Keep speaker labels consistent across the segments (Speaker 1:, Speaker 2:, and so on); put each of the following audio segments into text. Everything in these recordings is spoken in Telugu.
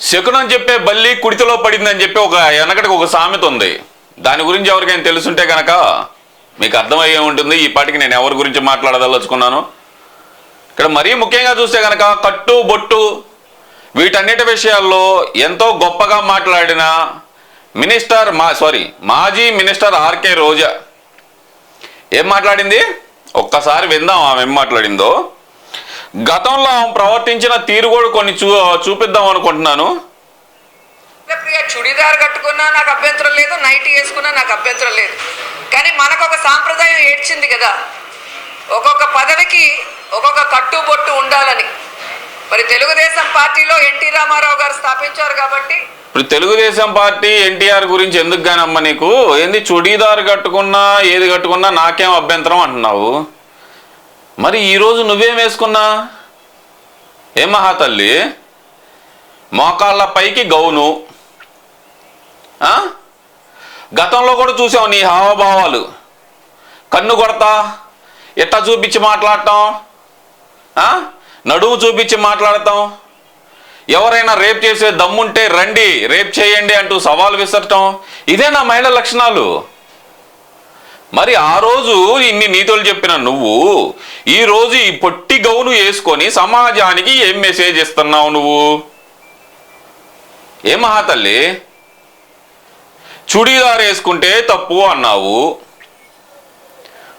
Speaker 1: శకునం చెప్పే బల్లి కుడితిలో పడిందని చెప్పి ఒక వెనకటికి ఒక సామెత ఉంది. దాని గురించి ఎవరికైనా తెలుసుంటే కనుక మీకు అర్థమయ్యే ఉంటుంది. ఈ పాటికి నేను ఎవరి గురించి మాట్లాడదలుచుకున్నాను. ఇక్కడ మరీ ముఖ్యంగా చూస్తే కనుక కట్టు బొట్టు వీటన్నిటి విషయాల్లో ఎంతో గొప్పగా మాట్లాడిన మినిస్టర్ మా సారీ మాజీ మినిస్టర్ ఆర్కే రోజా. ఏం మాట్లాడింది? ఒక్కసారి విందాం ఆమె ఏం మాట్లాడిందో. గతంలో ఆమె ప్రవర్తించిన తీరు కూడా కొన్ని చూ చూపిద్దాం అనుకుంటున్నాను.
Speaker 2: ప్రియ చుడిదార్ కట్టుకున్నా నాకు అభ్యంతరం లేదు నైట్ వేసుకున్నా నాకు అభ్యంతరం లేదు. కానీ మనకు ఒక సాంప్రదాయం ఏడ్చింది కదా. ఒక్కొక్క పదవికి ఒక్కొక్క కట్టు బొట్టు ఉండాలని. మరి తెలుగుదేశం పార్టీలో ఎన్టీ రామారావు గారు స్థాపించారు కాబట్టి.
Speaker 1: ఇప్పుడు తెలుగుదేశం పార్టీ ఎన్టీఆర్ గురించి ఎందుకు గానమ్మ నీకు? ఏంది చుడీదార్ కట్టుకున్నా ఏది కట్టుకున్నా నాకేం అభ్యంతరం అంటున్నావు? మరి ఈరోజు నువ్వేం వేసుకున్నా? ఏ మహాతల్లి? మోకాళ్ళ పైకి గౌను. గతంలో కూడా చూసావు నీ హావభావాలు. కన్ను కొడతా ఎట్ట చూపించి మాట్లాడటం నడుము చూపించి మాట్లాడటం ఎవరైనా రేప్ చేసే దమ్ముంటే రండి రేప్ చేయండి అంటూ సవాల్ విసరటం. ఇదే నా మహిళ లక్షణాలు? మరి ఆ రోజు ఇన్ని నీతులు చెప్పిన నువ్వు ఈ రోజు ఈ పొట్టి గౌను వేసుకొని సమాజానికి ఏం మెసేజ్ ఇస్తున్నావు నువ్వు? ఏ మహాతల్లి? చుడీదార్ వేసుకుంటే తప్పు అన్నావు.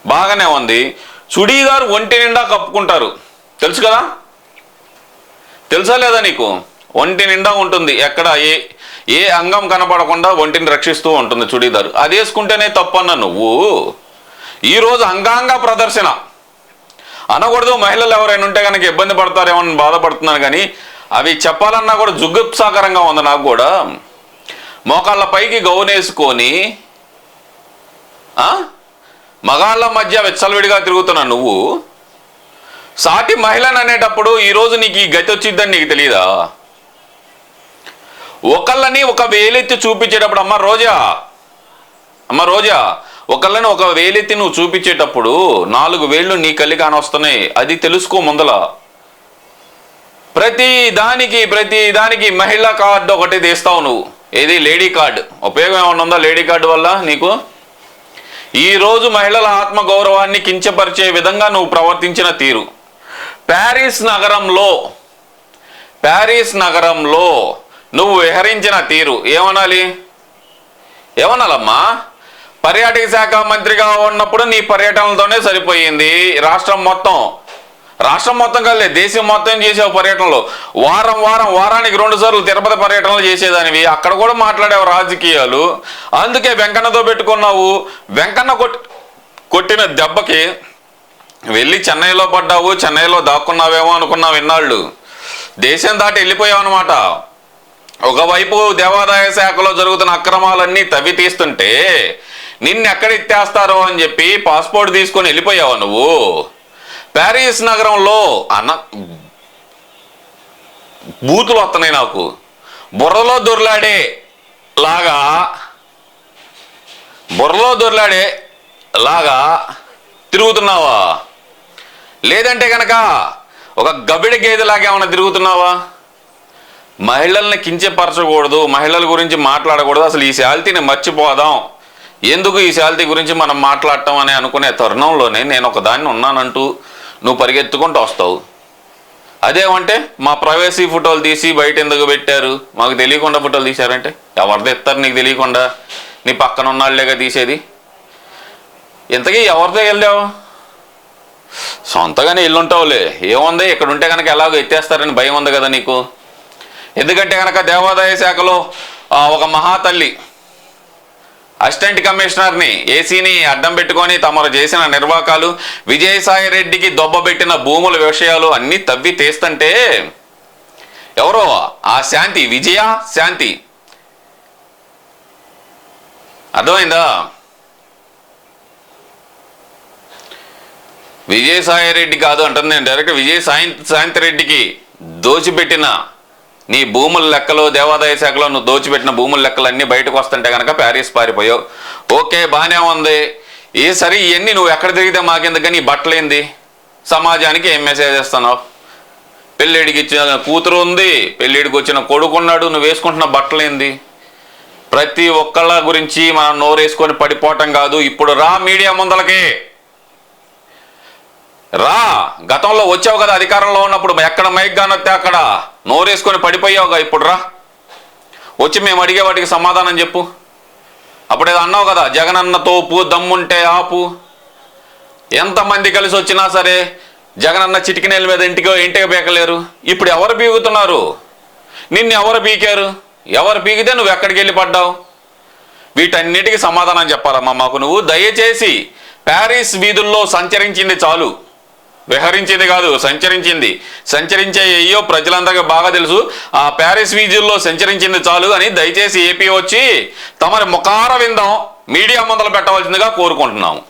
Speaker 1: బాగానే ఉంది. చుడీదార్ ఒంటి నిండా కప్పుకుంటారు. తెలుసు కదా? తెలుసా లేదా నీకు? ఒంటి నిండా ఉంటుంది. ఎక్కడ? ఏ ఏ అంగం కనపడకుండా ఒంటిని రక్షిస్తూ ఉంటుంది చుడీదారు. అది వేసుకుంటేనే తప్పన్న నువ్వు. ఈరోజు అంగాంగ ప్రదర్శన. అనకూడదు మహిళలు ఎవరైనా ఉంటే కనుక ఇబ్బంది పడతారేమో అని బాధపడుతున్నాను కానీ అవి చెప్పాలన్నా కూడా జుగుప్సాకరంగా ఉంది నాకు కూడా. మోకాళ్ళ పైకి గౌనేసుకొని మగాళ్ళ మధ్య వెచ్చలవిడిగా తిరుగుతున్న నువ్వు. సాటి మహిళను అనేటప్పుడు ఈరోజు నీకు ఈ గతి వచ్చిద్దని నీకు తెలియదా ఒకళ్ళని ఒక వేలెత్తి చూపించేటప్పుడు అమ్మ రోజా అమ్మ రోజా ఒకళ్ళని ఒక వేలెత్తి నువ్వు చూపించేటప్పుడు నాలుగు వేళ్ళు నీ కళ్ళి కానొస్తున్నాయి. అది తెలుసుకో ముందల. ప్రతి దానికి ప్రతి దానికి మహిళా కార్డు ఒకటి తీస్తావు నువ్వు. ఏది? Lady card. ఉపయోగం ఏమైనా ఉందా లేడీ కార్డు వల్ల నీకు? ఈ రోజు మహిళల ఆత్మ గౌరవాన్ని కించపరిచే విధంగా నువ్వు ప్రవర్తించిన తీరు. ప్యారిస్ నగరంలో ప్యారిస్ నగరంలో నువ్వు విహరించిన తీరు ఏమనాలి? ఏమనాలమ్మా? పర్యాటక శాఖ మంత్రిగా ఉన్నప్పుడు నీ పర్యటనలతోనే సరిపోయింది రాష్ట్రం మొత్తం. రాష్ట్రం మొత్తం కలే దేశం మొత్తం చేసావు పర్యటనలు. వారం వారం వారానికి రెండు సార్లు తిరుపతి పర్యటనలు చేసేదానివి. అక్కడ కూడా మాట్లాడావు రాజకీయాలు. అందుకే వెంకన్నతో పెట్టుకున్నావు. వెంకన్న కొట్టి కొట్టిన దెబ్బకి వెళ్ళి చెన్నైలో పడ్డావు చెన్నైలో దాక్కున్నావేమో అనుకున్నావు ఇన్నాళ్ళు. దేశం దాటి వెళ్ళిపోయావు అనమాట ఒకవైపు దేవాదాయ శాఖలో జరుగుతున్న అక్రమాలన్నీ తవ్వి తీస్తుంటే నిన్ను ఎక్కడ అని చెప్పి పాస్పోర్ట్ తీసుకొని వెళ్ళిపోయావు నువ్వు. ప్యారిస్ నగరంలో అన్న బూతులు వస్తున్నాయి నాకు. బుర్రలో దొర్లాడే లాగా బుర్రలో దొర్లాడే లాగా తిరుగుతున్నావా? లేదంటే కనుక ఒక గబిడి గేదెలాగా ఏమైనా తిరుగుతున్నావా? మహిళల్ని కించపరచకూడదు మహిళల గురించి మాట్లాడకూడదు అసలు ఈ శాల్తీని మర్చిపోదాం. ఎందుకు ఈ శాల్తీ గురించి మనం మాట్లాడటం అని అనుకునే తరుణంలోనే నేను ఒక దాన్ని ఉన్నానంటూ నువ్వు పరిగెత్తుకుంటూ వస్తావు. అదేమంటే మా ప్రైవసీ ఫోటోలు తీసి బయట ఎందుకు పెట్టారు? మాకు తెలియకుండా ఫోటోలు తీశారంటే? ఎవరిది ఇస్తారు నీకు తెలియకుండా? నీ పక్కన ఉన్నాళ్ళేగా తీసేది? ఇంతకీ ఎవరితో వెళ్ళావు? సొంతగానే ఇల్లుంటావులే. ఏముంది? ఇక్కడ ఉంటే కనుక ఎలాగో ఎత్తేస్తారని భయం ఉంది కదా నీకు? ఎందుకంటే కనుక దేవాదాయ శాఖలో ఒక మహాతల్లి అసిస్టెంట్ కమిషనర్ని ఏసీని అడ్డం పెట్టుకొని తమరు చేసిన నిర్వాకాలు విజయసాయి రెడ్డికి దొబ్బబెట్టిన భూముల విషయాలు అన్నీ తవ్వి తీస్తుంటే ఎవరో ఆ శాంతి విజయ శాంతి. అర్థమైందా? విజయసాయి రెడ్డి కాదు అంటుంది నేను డైరెక్ట్ విజయ సాయి శాంతి రెడ్డికి దోచిపెట్టిన నీ భూముల లెక్కలు దేవాదాయ శాఖలో నువ్వు దోచిపెట్టిన భూముల లెక్కలు అన్నీ బయటకు వస్తుంటే కనుక ప్యారిస్ పారిపోయావు. ఓకే బాగానే ఉంది. ఏ సరే ఇవన్నీ నువ్వు ఎక్కడ తిరిగితే మాకెందుకు? కానీ బట్టలేంది? సమాజానికి ఏం మెసేజ్ ఇస్తున్నావు పెళ్ళిడికి ఇచ్చిన కూతురు ఉంది. పెళ్ళిడికి వచ్చిన కొడుకున్నాడు. నువ్వు వేసుకుంటున్న బట్టలేంది? ప్రతి ఒక్కళ్ళ గురించి మనం నోరేసుకొని పడిపోవటం కాదు. ఇప్పుడు రా మీడియా ముందలకి. రా! గతంలో వచ్చావు కదా అధికారంలో ఉన్నప్పుడు ఎక్కడ మైక్గానొత్తే అక్కడ? నోరేసుకొని పడిపోయావుగా ఇప్పుడు రా వచ్చి మేము అడిగే వాటికి సమాధానం చెప్పు. అప్పుడేదో అన్నావు కదా జగనన్న తోపు దమ్ముంటే ఆపు. ఎంతమంది కలిసి వచ్చినా సరే జగనన్న చిటికినేల మీద ఇంటికి ఇంటికి బీకలేరు ఇప్పుడు ఎవరు బీగుతున్నారు నిన్ను ఎవరు బీకారు ఎవరు బీగితే నువ్వు ఎక్కడికి వెళ్ళి పడ్డావు? వీటన్నిటికీ సమాధానం చెప్పాలమ్మా మాకు. నువ్వు దయచేసి ప్యారిస్ వీధుల్లో సంచరించింది చాలు. విహరించింది కాదు సంచరించింది. సంచరించే అయ్యో ప్రజలందరికీ బాగా తెలుసు. ఆ ప్యారిస్ వీధుల్లో సంచరించింది చాలు అని దయచేసి ఏపీ వచ్చి తమరి ముఖార విందం. మీడియా ముందలు పెట్టవలసిందిగా కోరుకుంటున్నాము.